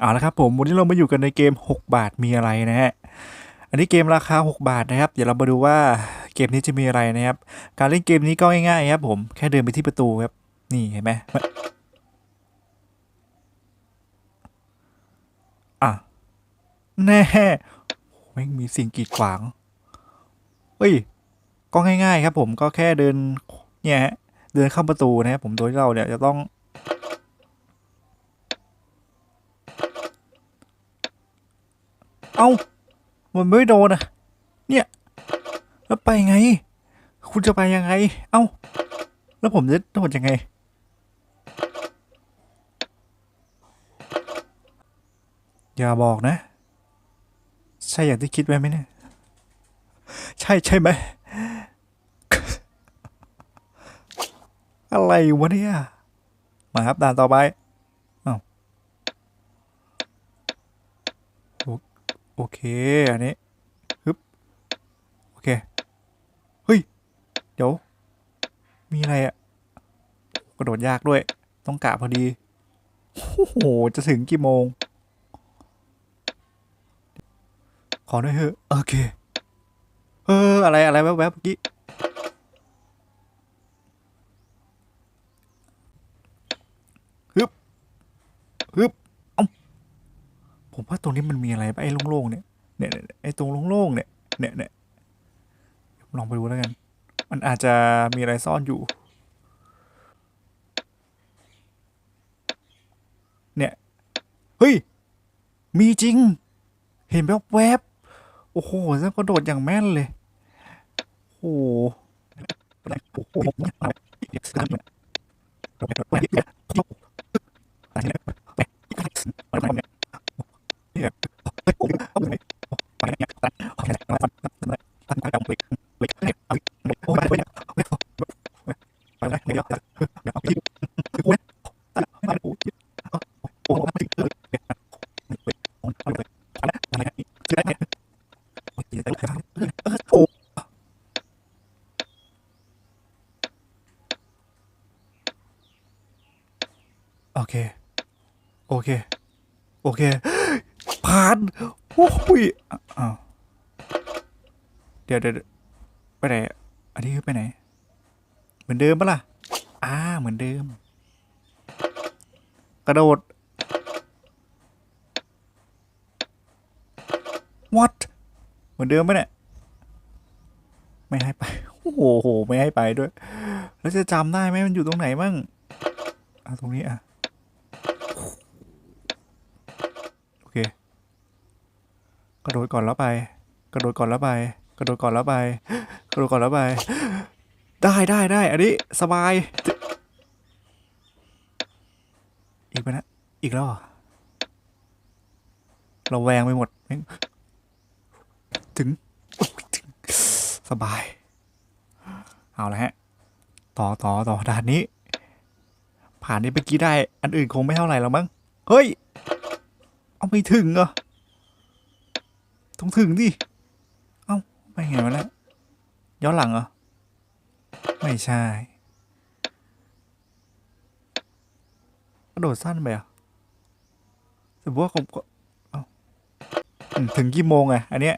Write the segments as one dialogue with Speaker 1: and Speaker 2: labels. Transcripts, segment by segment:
Speaker 1: เอาละครับผมวันนี้เรามาอยู่กันในเกม 6 บาทมีอะไรนะฮะอันนี้เกมราคา 6 บาทนะครับ เดี๋ยวเรามาดูว่าเกมนี้จะมีอะไรนะครับ การเล่นเกมนี้ก็ง่ายๆครับผมแค่เดินไปที่ประตูครับ นี่เห็นไหมอะแน่โอ้ยมีสิ่งกีดขวางเฮ้ย ก็ง่ายๆครับผมก็แค่เดินเนี่ยฮะเดินเข้าประตูนะครับผมโดยเราเนี่ยจะต้อง เอ้ามันไม่โดนอะ เนี่ย แล้วไปไง คุณจะไปยังไง เอ้า แล้วผมจะโดดยังไง อย่าบอกนะ ใช่อย่างที่คิดไว้ไหมเนี่ย ใช่ใช่ไหม อะไรวะเนี่ย มาครับด่านต่อไป โอเค อันนี้ฮึบโอเค เฮ้ย เดี๋ยว มีอะไรอะกระโดดยากด้วย ต้องกะพอดี โอ้โห จะถึงกี่โมง ขอด้วยเถอะ โอเค เออ อะไรอะไรแวบๆเมื่อกี้ ฮึบ ฮึบ ผมว่าตรงนี้มันมีอะไรปะไอ้โล่งๆเนี่ยเนี่ยไอ้ตรงโล่งๆเนี่ยเนี่ยเนี่ยลองไปดูแล้วกัน มันอาจจะมีอะไรซ่อนอยู่ เนี่ย เฮ้ย มีจริง เห็นแบบแวบโอ้โหแล้วก็โดดอย่างแม่นเลย โอ้โหโอ เค โอเค โอเค ผ่านโอ้ยอ้าวเดี๋ยวเดี๋ยวไปไหนอันนี้คือไปไหน เหมือนเดิมปะล่ะอ่าเหมือนเดิม กระโดด what เหมือนเดิมปะเนี่ยไม่ให้ไปโอ้โหไม่ให้ไปด้วย แล้วจะจำได้ไหมมันอยู่ตรงไหนมั่งอะตรงนี้อะโอเค กระโดดก่อนแล้วไป กระโดดก่อนแล้วไป กระโดดก่อนแล้วไป กระโดดก่อนแล้วไป ได้ได้ได้ อันนี้สบาย อีกไปนะ อีกแล้วเหรอเราแวงไปหมดถึงถึง สบาย เอาละฮะ ต่อต่อต่อด่านนี้ ผ่านนี้ไปกี้ได้ อันอื่นคงไม่เท่าไหร่แล้วมั้ง เฮ้ย เอาไม่ถึงเหรอ ต้องถึงดิ เอ้าไม่ไงวะเนี่ยย้อนหลังเหรอ ไม่ใช่ กระโดดสั้นไปหรอะสมมติว่าผมก็เอ้าถึงกี่โมงอะอันเนี้ย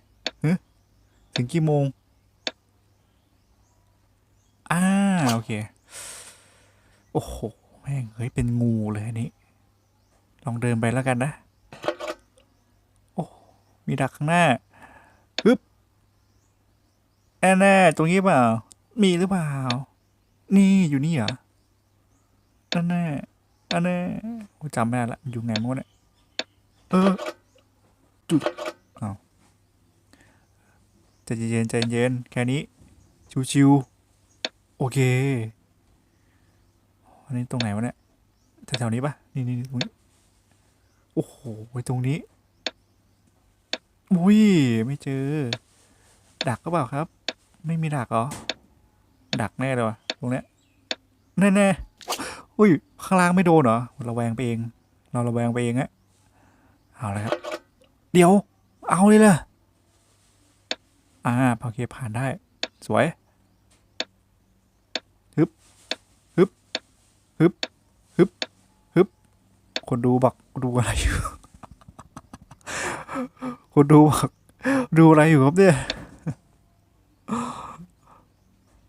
Speaker 1: ถึงกี่โมง อ่า โอเค โอ้โห แม่ง เฮ้ย เป็นงูเลยอันนี้ ลองเดินไปแล้วกันนะ มีดักข้างหน้าฮึบแน่แน่ตรงนี้เปล่า มีหรือเปล่า นี่อยู่นี่เหรอนั่นแน่อันแน่จำไม่ได้ละอยู่ไงมั้งวเนี่ยเออจุดเอาใจเย็นใจเย็นแค่นี้ชิวๆโอเคอันนี้ตรงไหนวะเนี่ยแถวๆนี้ปะนี่นี่ตรงนี้โอ้โหไว้ตรงนี้ อุ้ย ไม่เจอ ดักก็เปล่าครับ ไม่มีดักเหรอ ดักแน่เลยวะตรงเนี้ยแน่แน่อุ้ย ข้างล่างไม่โดนเหรอเราแวงไปเอง เราระแวงไปเองอะเอาเลยครับ เดี๋ยว เอาเลยล่ะอ่าโอเคผ่านได้ สวยฮึบฮึบฮึบฮึบฮึบคนดูบอกดูอะไรอยู่ คุณดูบอกดูอะไรอยู่ครับเนี่ย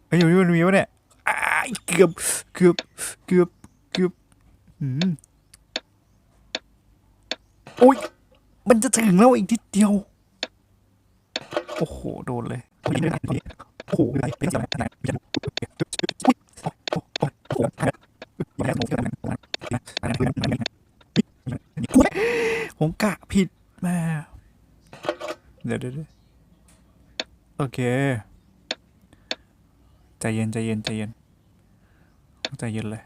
Speaker 1: ไอ้ยอยู่นี่มันมีวะเนี่ยเกือบเกือบเกือบเกือบอืมโอ้ย มันจะถึงแล้วอีกนิดเดียว โอ้โห โดนเลยโอ้ยโอ้โหอะไรเป็นอะไรขนาดนี้ผมกะผิดแม่เดี๋ยว เดี๋ยวเดี๋ยวโอเค ใจเย็นใจเย็นใจเย็นใจเย็นเลย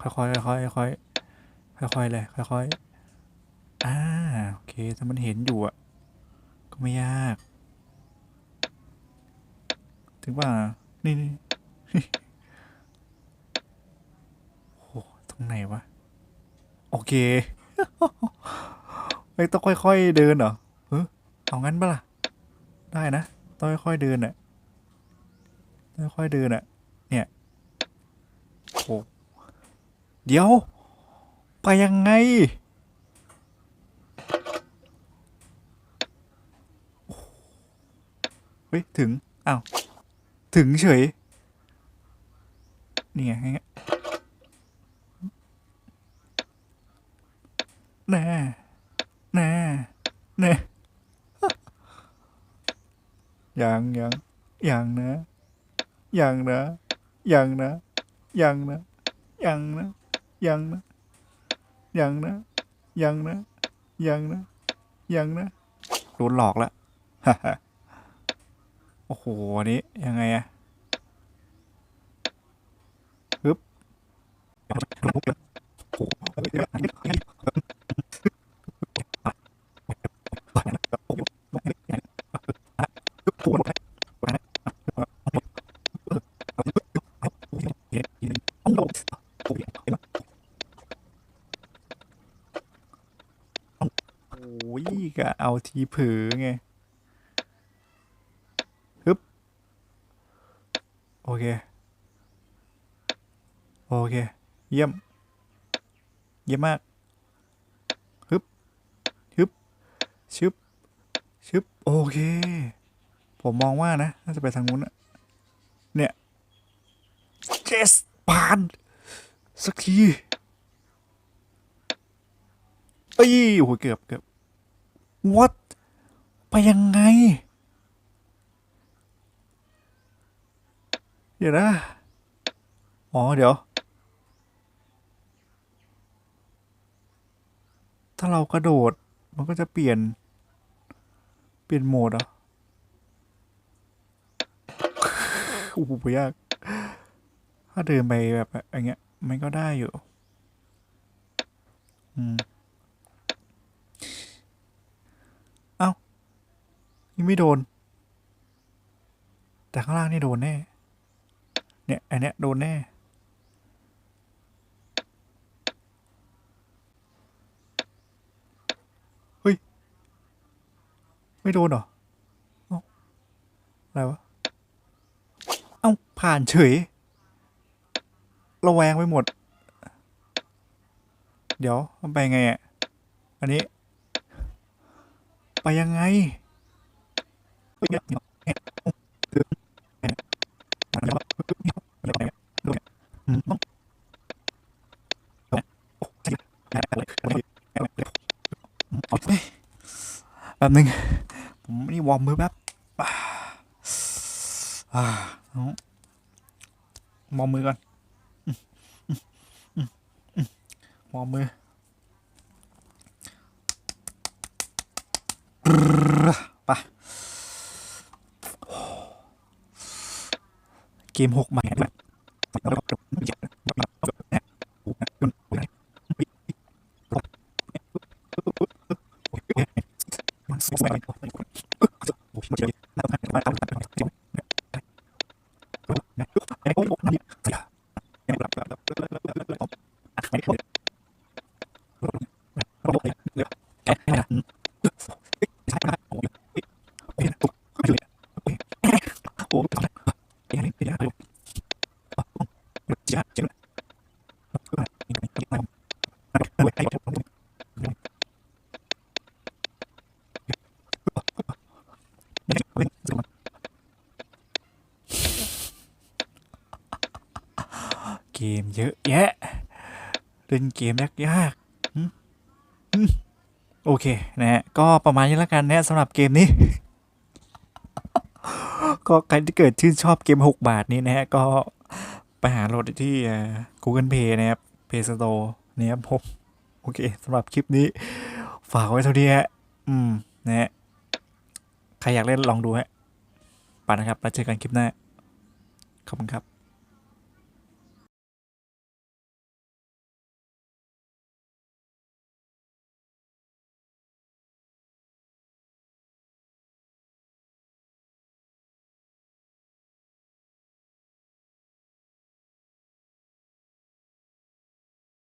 Speaker 1: ค่อยๆค่อยๆค่อยๆค่อยๆเลยค่อยๆอ่าโอเคถ้ามันเห็นอยู่อะ ก็ไม่ยาก ถึงว่า นี่นี่โอ้โหตรงไหนวะ โอเคไอ้ยต้องค่อยๆเดินเหรอ เอางั้นปะล่ะ ได้นะ ต้องค่อยๆเดินอะต้องค่อยๆเดินอะเนี่ยโอ้โหเดี๋ยว ไปยังไง เฮ้ย ถึง อ้าว ถึงเฉย นี่ไงไงแน่แน่แน่ ยังยังยังนะยังนะยังนะยังนะยังนะยังนะยังนะยังนะยังนะยังนะโดนหลอกละโอ้โหอันนี้ยังไงอะฮึบโอ้ย กะเอาทีเผลอไงฮึบโอเค โอเค เยี่ยม เยี่ยมมากฮึบฮึบชึบชึบโอเค ผมมองว่านะ น่าจะไปทางนู้นอะเนี่ยเจสปาน สักทีเอ้ยโอ้โหเกือบเกือบ what ไปยังไง เดี๋ยวนะ อ๋อ เดี๋ยว ถ้าเรากระโดด มันก็จะเปลี่ยน เปลี่ยนโหมดเหรอโอ้โหยาก ถ้าเดินไปแบบอย่างเงี้ย มันก็ได้อยู่ อืม เอ้า ยังไม่โดน แต่ข้างล่างนี่โดนแน่ เนี่ยอันเนี้ยโดนแน่ เฮ้ย ไม่โดนเหรอออะไรวะ เอ้า ผ่านเฉย ระแวงไปหมด เดี๋ยว มันไปไงอะ อันนี้ ไปยังไง แป๊บนึงผมนี่วอร์มมือแป๊บอ่าอ่าวอร์มมือก่อนอืมอืมอืมอื มหกใหม่ เกมเยอะแยะ เล่นเกมยากยากโอเค นะฮะ ก็ประมาณนี้แล้วกันนะสำหรับเกมนี้ ก็ใครที่เกิดชื่นชอบเกม 6 บาทนี้นะฮะ ก็ไปหาโหลดที่ Google Play นะครับ Play Store นะครับผมโอเคสำหรับคลิปนี้ ฝากไว้เท่านี้ฮะอืมนะฮะใครอยากเล่นลองดูฮะไปนะครับแล้วเจอกันคลิปหน้าขอบคุณครับ